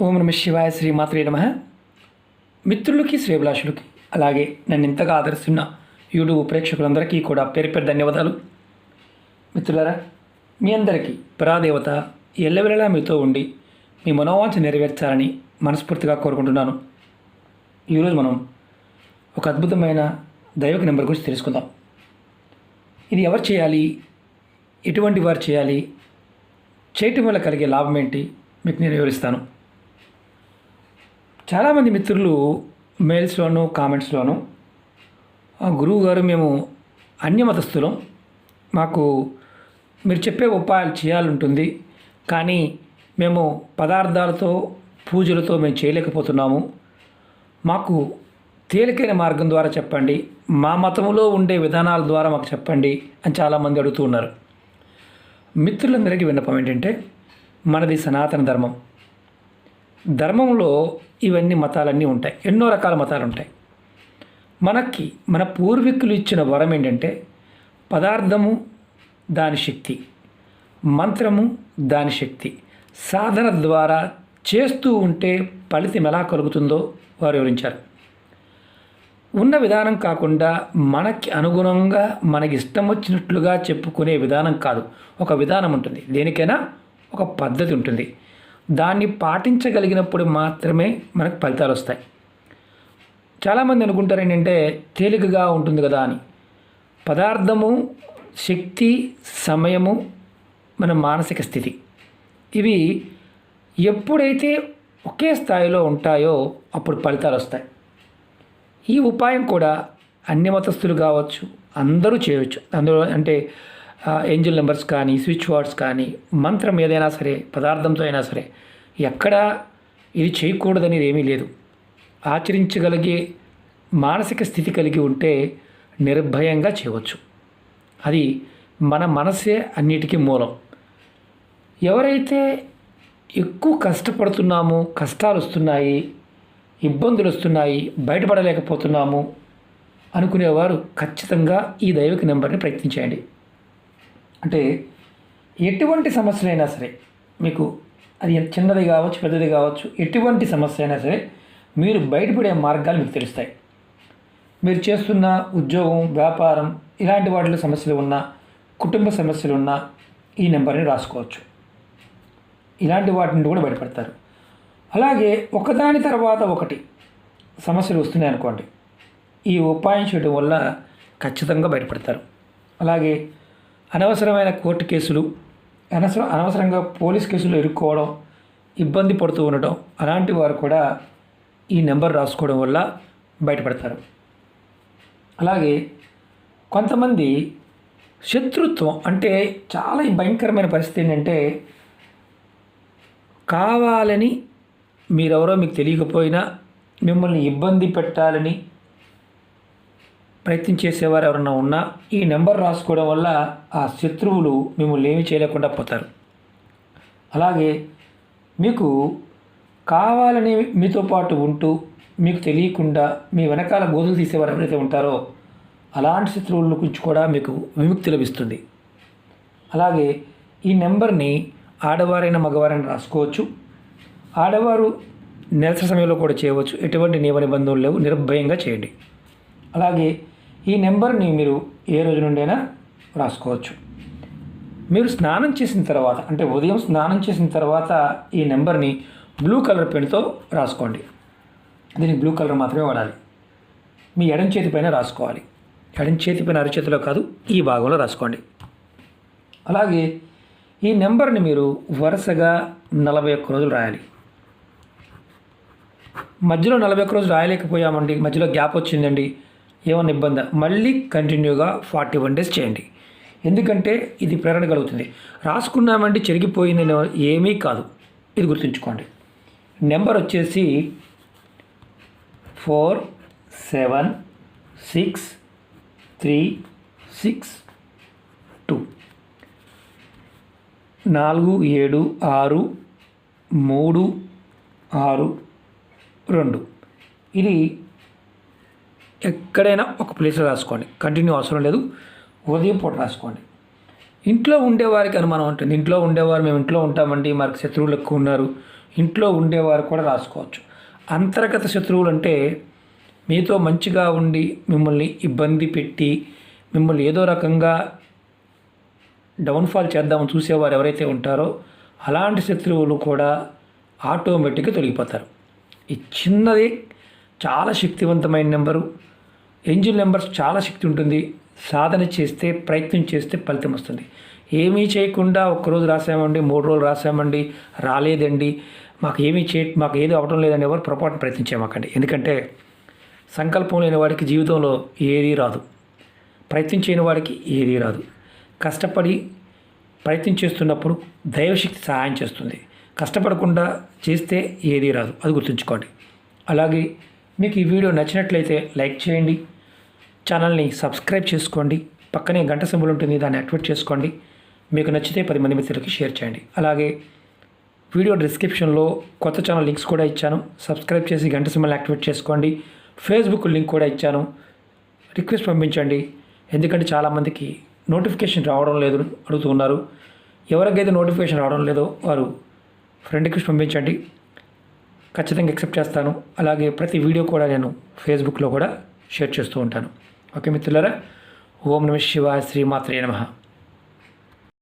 ఓం నమ శివాయ శ్రీమాత్రే నమ. మిత్రులకి శ్రీభిలాషులకి అలాగే నన్ను ఇంతగా ఆదరిస్తున్న యూట్యూబ్ ప్రేక్షకులందరికీ కూడా పేరు పేరు ధన్యవాదాలు. మిత్రులారా మీ అందరికీ పరాదేవత ఎల్లవెల్లలా మీతో ఉండి మీ మనోవాంఛ నెరవేర్చాలని మనస్ఫూర్తిగా కోరుకుంటున్నాను. ఈరోజు మనం ఒక అద్భుతమైన దైవక నెంబర్ గురించి తెలుసుకుందాం. ఇది ఎవరు చేయాలి? ఎటువంటి వారు చేయాలి? చేయటం వల్ల కలిగే లాభం ఏంటి? మీకు నేను వివరిస్తాను. చాలామంది మిత్రులు మెయిల్స్లోనూ కామెంట్స్లోనూ గురువు గారు మేము అన్యమతస్థులం. మాకు మీరు చెప్పే ఉపాయాలు చేయాలంటుంది. కానీ మేము పదార్థాలతో పూజలతో మేము చేయలేకపోతున్నాము. మాకు తేలికైన మార్గం ద్వారా చెప్పండి. మా మతంలో ఉండే విధానాల ద్వారా మాకు చెప్పండి అని చాలామంది అడుగుతూ ఉన్నారు. మిత్రులందరికీ విన్నపం ఏంటంటే మనది సనాతన ధర్మం. ధర్మంలో ఇవన్నీ మతాలన్నీ ఉంటాయి. ఎన్నో రకాల మతాలు ఉంటాయి మనకి మన పూర్వీకులు ఇచ్చిన వరం ఏంటంటే పదార్థము దాని శక్తి మంత్రము దాని శక్తి. సాధన ద్వారా చేస్తూ ఉంటే ఫలితం ఎలా కలుగుతుందో వారు వివరించారు. ఉన్న విధానం కాకుండా మనకి అనుగుణంగా మనకి ఇష్టం వచ్చినట్లుగా చెప్పుకునే విధానం కాదు. ఒక విధానం ఉంటుంది. దేనికైనా ఒక పద్ధతి ఉంటుంది. దాన్ని పాటించగలిగినప్పుడు మాత్రమే మనకు ఫలితాలు వస్తాయి. చాలామంది అనుకుంటారు ఏంటంటే తేలికగా ఉంటుంది కదా అని. పదార్థము శక్తి సమయము మన మానసిక స్థితి. ఇవి ఎప్పుడైతే ఒకే స్థాయిలో ఉంటాయో అప్పుడు ఫలితాలు వస్తాయి. ఈ ఉపాయం కూడా అన్ని మతస్థులు కావచ్చు అందరూ చేయవచ్చు అందులో అంటే ఏంజిల్ నెంబర్స్ కానీ స్విచ్ వర్డ్స్ కానీ మంత్రం ఏదైనా సరే పదార్థంతో అయినా సరే ఎక్కడా ఇది చేయకూడదనేది ఏమీ లేదు. ఆచరించగలిగే మానసిక స్థితి కలిగి ఉంటే నిర్భయంగా చేయవచ్చు. అది మన మనసే అన్నిటికీ మూలం. ఎవరైతే ఎక్కువ కష్టపడుతున్నామో కష్టాలు వస్తున్నాయి ఇబ్బందులు వస్తున్నాయి బయటపడలేకపోతున్నాము అనుకునేవారు ఖచ్చితంగా ఈ దైవిక నెంబర్ని ప్రయత్నించేయండి. అంటే ఎటువంటి సమస్యలైనా సరే మీకు అది చిన్నది కావచ్చు పెద్దది కావచ్చు ఎటువంటి సమస్య అయినా సరే మీరు బయటపడే మార్గాలు మీకు తెలుస్తాయి. మీరు చేస్తున్న ఉద్యోగం వ్యాపారం ఇలాంటి వాటిలో సమస్యలు ఉన్నా కుటుంబ సమస్యలు ఉన్నా ఈ నెంబర్ని రాసుకోవచ్చు. ఇలాంటి వాటి నుండి కూడా బయటపడతారు. అలాగే ఒకదాని తర్వాత ఒకటి సమస్యలు వస్తున్నాయి అనుకోండి. ఈ ఉపాయం చేయడం వల్ల ఖచ్చితంగా బయటపడతారు. అలాగే అనవసరమైన కోర్టు కేసులు అనవసరం అనవసరంగా పోలీస్ కేసులు ఎదుర్కోవడం ఇబ్బంది పడుతూ ఉండడం అలాంటి వారు కూడా ఈ నెంబర్ రాసుకోవడం వల్ల బయటపడతారు. అలాగే కొంతమంది శత్రుత్వం అంటే చాలా భయంకరమైన పరిస్థితి ఏంటంటే కావాలని మీరెవరో మీకు తెలియకపోయినా మిమ్మల్ని ఇబ్బంది పెట్టాలని ప్రయత్నం చేసేవారు ఎవరన్నా ఉన్నా ఈ నెంబర్ రాసుకోవడం వల్ల ఆ శత్రువులు మిమ్మల్ని ఏమి చేయలేకుండా పోతారు. అలాగే మీకు కావాలని మీతో పాటు ఉంటూ మీకు తెలియకుండా మీ వెనకాల గోధులు తీసేవారు ఎవరైతే ఉంటారో అలాంటి శత్రువుల గురించి కూడా మీకు విముక్తి లభిస్తుంది. అలాగే ఈ నెంబర్ని ఆడవారైన మగవారైనా రాసుకోవచ్చు. ఆడవారు నిరసన సమయంలో కూడా చేయవచ్చు. ఎటువంటి నియమ నిబంధనలు లేవు. నిర్భయంగా చేయండి. అలాగే ఈ నెంబర్ని మీరు ఏ రోజు నుండైనా రాసుకోవచ్చు. మీరు స్నానం చేసిన తర్వాత అంటే ఉదయం స్నానం చేసిన తర్వాత ఈ నెంబర్ని బ్లూ కలర్ పెన్తో రాసుకోండి. దీనికి బ్లూ కలర్ మాత్రమే వాడాలి. మీ ఎడం చేతి పైన రాసుకోవాలి. ఎడం చేతి పైన అరచేతిలో కాదు ఈ భాగంలో రాసుకోండి. అలాగే ఈ నెంబర్ని మీరు వరుసగా నలభై ఒక్క రోజులు రాయాలి. మధ్యలో నలభై ఒక్క రోజులు రాయలేకపోయామండి. మధ్యలో గ్యాప్ వచ్చిందండి. ఏమన్నా ఇబ్బంది మళ్ళీ కంటిన్యూగా ఫార్టీ వన్ డేస్ చేయండి. ఎందుకంటే ఇది ప్రేరణ కలుగుతుంది. రాసుకున్నామంటే చెరిగిపోయింది ఏమీ కాదు. ఇది గుర్తుంచుకోండి. నెంబర్ వచ్చేసి four seven six three six two. నాలుగు ఏడు ఆరు మూడు ఆరు రెండు. ఇది ఎక్కడైనా ఒక ప్లేస్లో రాసుకోండి. కంటిన్యూ అవసరం లేదు. ఉదయం పూట రాసుకోండి. ఇంట్లో ఉండేవారికి అనుమానం ఉంటుంది. ఇంట్లో ఉండేవారు మేము ఇంట్లో ఉంటామండి మాకు శత్రువులు ఎక్కువ ఉన్నారు. ఇంట్లో ఉండేవారు కూడా రాసుకోవచ్చు. అంతర్గత శత్రువులు అంటే మీతో మంచిగా ఉండి మిమ్మల్ని ఇబ్బంది పెట్టి మిమ్మల్ని ఏదో రకంగా డౌన్ఫాల్ చేద్దామని చూసేవారు ఎవరైతే ఉంటారో అలాంటి శత్రువులు కూడా ఆటోమేటిక్గా తొలగిపోతారు. ఈ చిన్నది చాలా శక్తివంతమైన నెంబరు ఏంజిల్ నెంబర్స్ చాలా శక్తి ఉంటుంది. సాధన చేస్తే ప్రయత్నం చేస్తే ఫలితం వస్తుంది. ఏమీ చేయకుండా ఒక్కరోజు రాసామండి మూడు రోజులు రాసామండి రాలేదండి. మాకు ఏమీ చే మాకు ఏది అవడం లేదని ఎవరు పొరపాటు ప్రయత్నించామాకండి ఎందుకంటే సంకల్పం లేని వాడికి జీవితంలో ఏదీ రాదు. ప్రయత్నం చేయని వాడికి ఏదీ రాదు. కష్టపడి ప్రయత్నం చేస్తున్నప్పుడు దైవశక్తి సహాయం చేస్తుంది. కష్టపడకుండా చేస్తే ఏదీ రాదు. అది గుర్తుంచుకోండి. అలాగే మీకు ఈ వీడియో నచ్చినట్లయితే లైక్ చేయండి. ఛానల్ని సబ్స్క్రైబ్ చేసుకోండి. పక్కనే గంట సింబల్ ఉంటుంది దాన్ని యాక్టివేట్ చేసుకోండి. మీకు నచ్చితే పది మంది మిత్రులకి షేర్ చేయండి. అలాగే వీడియో డిస్క్రిప్షన్లో కొత్త ఛానల్ లింక్స్ కూడా ఇచ్చాను. సబ్స్క్రైబ్ చేసి గంట సింబల్ యాక్టివేట్ చేసుకోండి. ఫేస్బుక్ లింక్ కూడా ఇచ్చాను. రిక్వెస్ట్ పంపించండి. ఎందుకంటే చాలామందికి నోటిఫికేషన్ రావడం లేదు అడుగుతున్నారు. ఎవరికైతే నోటిఫికేషన్ రావడం లేదో వారు ఫ్రెండ్ రిక్వెస్ట్ పంపించండి. ఖచ్చితంగా యాక్సెప్ట్ చేస్తాను. అలాగే ప్రతి వీడియో కూడా నేను ఫేస్బుక్లో కూడా షేర్ చేస్తూ ఉంటాను. ఓకే మిత్రులారా ఓం నమ శివాయ శ్రీమాత్రే నమ.